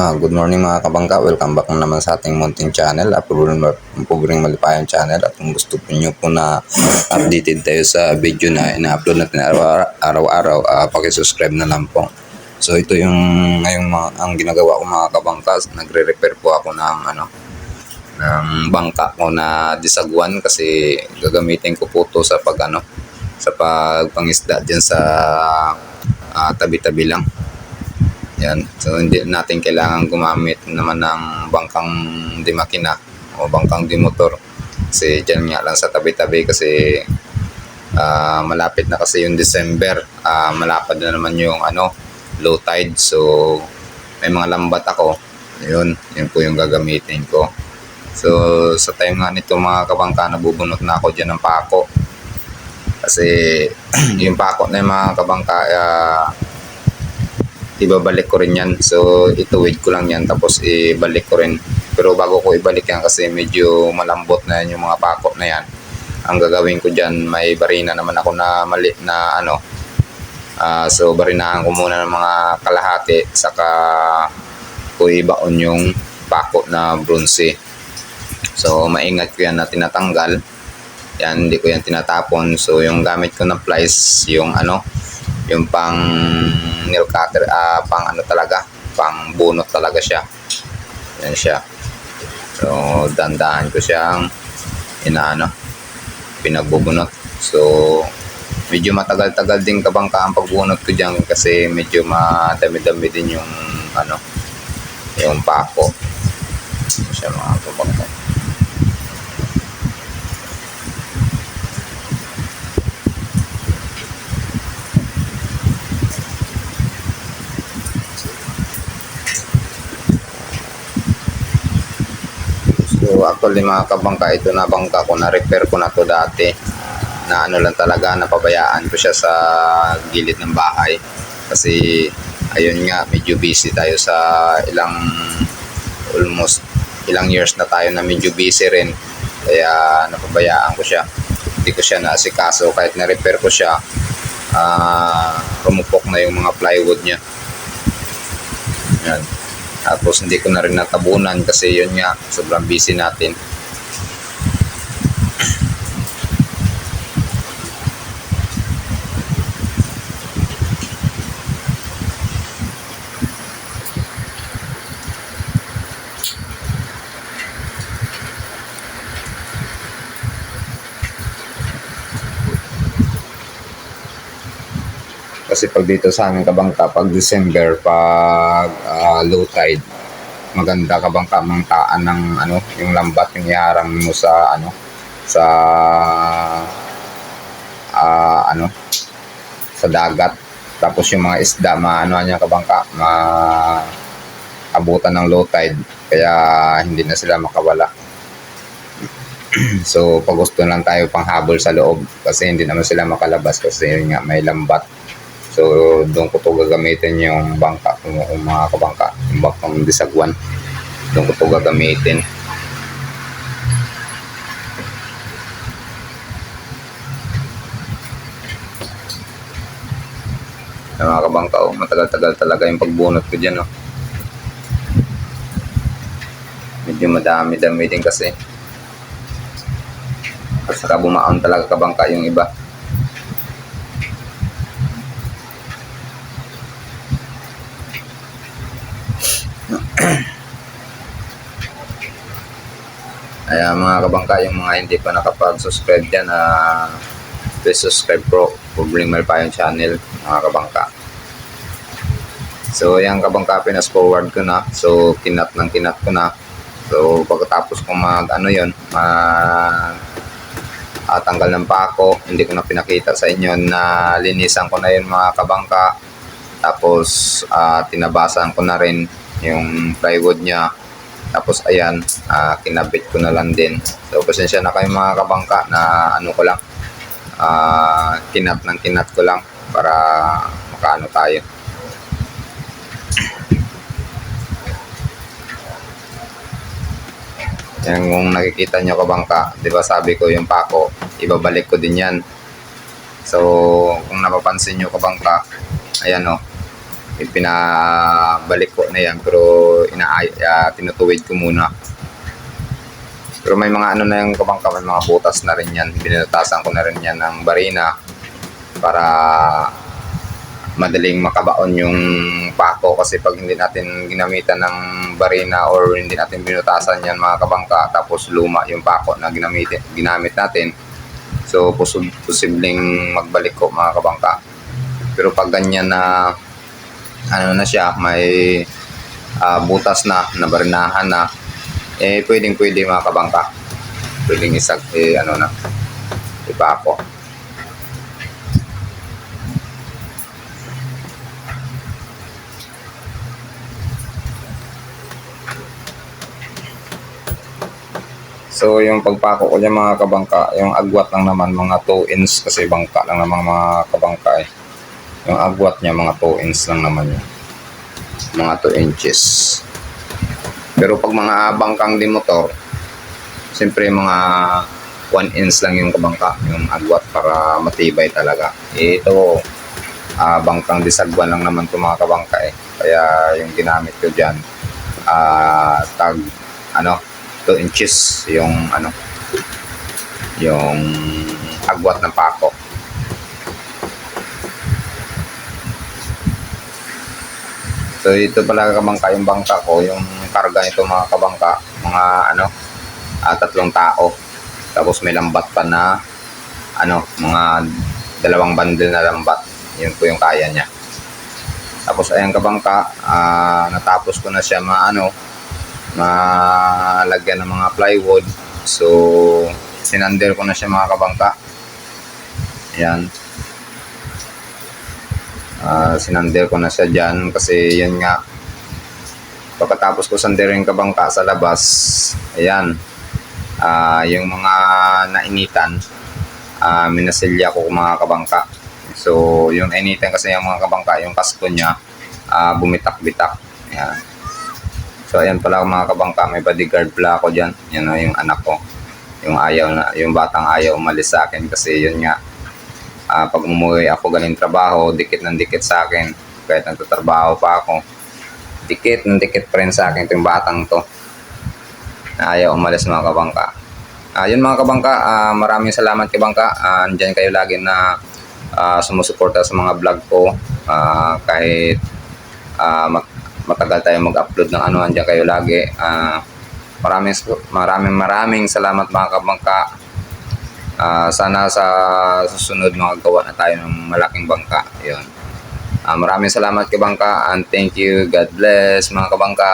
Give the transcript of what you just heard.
Ah, good morning mga kabangka. Welcome back na naman sa ating munting channel, Pubring Malipayan channel. At kung gusto po nyo po na updated tayo sa video na ina-upload natin araw- araw-araw, ah, pakisubscribe na lang po. So ito yung ngayong mga, ang ginagawa ko mga kabangka. Nagre-repair po ako ng ano ng bangka ko na disagwan kasi gagamitin ko po to sa pag ano sa pagpangisda diyan sa ah, tabi-tabi lang. Yan. So hindi natin kailangan gumamit naman ng bangkang di makina o bangkang di motor. Kasi dyan nga lang sa tabi-tabi kasi ah, malapit na kasi yung December. Ah, malapad na naman yung ano, low tide. So may mga lambat ako. Yun, yun po yung gagamitin ko. So sa time nga nito mga kabangka, nabubunot na ako dyan ng pako. Kasi yung pako na yung mga kabangka, ah, ibabalik ko rin yan. So, ituwid ko lang yan tapos ibalik ko rin. Pero bago ko ibalik yan kasi medyo malambot na yan yung mga pako na yan. Ang gagawin ko dyan, may barina naman ako na mali na ano. Ah, so, barinahan ko muna ng mga kalahati saka ko ibaon yung pako na bronze. So, maingat ko yan na tinatanggal. Yan, hindi ko yan tinatapon. So, yung gamit ko na plies, yung ano, yung pang nail cutter, ah, pang ano talaga, pang bunot talaga siya. Yan siya. So, dandahan ko siyang inaano, pinagbubunot. So, medyo matagal-tagal din kabangka ang pagbunot ko diyan kasi medyo madami-dami din yung ano, yung pako. Siya mga kabangka. So actually mga kabangka, ito na bangka ko, na-repair ko na to dati. Na ano lang talaga, napabayaan ko siya sa gilid ng bahay. Kasi ayun nga, medyo busy tayo sa ilang, almost ilang years na tayo na medyo busy rin. Kaya napabayaan ko siya. Hindi ko siya naasikaso kahit na-repair ko siya. ah rumupok na yung mga plywood niya. Yan. Tapos hindi ko na rin natabunan kasi yun nga, sobrang busy natin. Kasi pag dito sa amin kabangka, pag December, pag ah, low tide, maganda kabangka mangtaan ng ano, yung lambat, yung yarang mo sa ano, sa ah, ano, sa dagat. Tapos yung mga isda, maano niya kabangka, ma abutan ng low tide, kaya hindi na sila makawala. so, pag gusto lang tayo panghabol sa loob kasi hindi naman sila makalabas kasi nga may lambat. So, doon ko to gagamitin yung bangka, kung, kung mga kabangka, yung bangkang disagwan. Doon ko to gagamitin. Yung mga kabangka, oh, matagal-tagal talaga yung pagbunot ko dyan, oh. Medyo madami-dami din kasi. At saka bumaon talaga kabangka yung iba. Kaya mga kabangka, yung mga hindi pa nakapag-subscribe dyan, ah, please subscribe po for Bring Malpayan channel, mga kabangka. So, yung kabangka, pinas forward ko na. So, kinat ng kinat ko na. So, pagkatapos ko mag, ano yun, mag, ah, tanggal ng pako, hindi ko na pinakita sa inyo na linisan ko na yun mga kabangka. Tapos, ah, tinabasan ko na rin yung plywood niya. Tapos ayan, ah, kinabit ko na lang din. So pasensya na kayo mga kabangka na ano ko lang, ah, kinat ng kinat ko lang para makaano tayo. Yan kung nakikita nyo kabangka, di ba sabi ko yung pako, ibabalik ko din yan. So, kung napapansin nyo kabangka, ayan o, ipinabalik ko na yan pero ina uh, tinutuwid ko muna. Pero may mga ano na yung kabangka, may mga butas na rin yan. Binutasan ko na rin yan ng barina para madaling makabaon yung pako kasi pag hindi natin ginamitan ng barina or hindi natin binutasan yan mga kabangka tapos luma yung pako na ginamit, ginamit natin so pos- posibleng magbalik ko mga kabangka pero pag ganyan na ano na siya may ah, butas na nabarinahan na eh pwedeng pwede mga kabangka pwedeng isag eh ano na ipako So yung pagpako ko dyan mga kabangka, yung agwat lang naman mga 2 inch kasi bangka lang naman mga kabangka eh. Yung agwat niya mga 2 inch lang naman yun. Mga 2 inches. Pero pag mga bangkang di motor, siyempre mga 1 inch lang yung kabangka, yung agwat para matibay talaga. Ito, ah, bangkang disagwan lang naman ito mga kabangka eh. Kaya yung ginamit ko dyan, ah, tag, ano, 2 inches yung ano yung agwat ng pako so ito pala kabangka yung bangka ko yung karga nito mga kabangka mga ano ah, tatlong tao tapos may lambat pa na ano mga dalawang bundle na lambat yun po yung kaya niya tapos ayan kabangka ah, natapos ko na siya maano malagyan ng mga plywood. So, sinander ko na siya mga kabangka. Ayan. Ah, sinander ko na siya dyan kasi yan nga pagkatapos ko sanderin kabangka sa labas ayan ah yung mga nainitan ah minasilya ko mga kabangka so yung nainitan kasi yung mga kabangka yung kasko niya ah bumitak-bitak ayan So ayan pala mga kabangka, may bodyguard pala ako diyan. Yan o yung anak ko. Yung ayaw na, yung batang ayaw umalis sa akin kasi yun nga. Ah, pag umuwi ako galing trabaho, dikit ng dikit sa akin. Kahit nagtatrabaho pa ako. Dikit ng dikit pa rin sa akin itong batang to. Ayaw umalis mga kabangka. Yun mga kabangka, ah, maraming salamat kabangka. Ah, andyan kayo lagi na ah, sumusuporta sa mga vlog ko. Ah, kahit ah, mat- matagal tayo mag-upload ng ano, andyan kayo lagi. Ah, maraming maraming maraming salamat mga kabangka. Ah, sana sa susunod makagawa na tayo ng malaking bangka. 'Yon. Ah, maraming salamat kay bangka and thank you. God bless mga kabangka.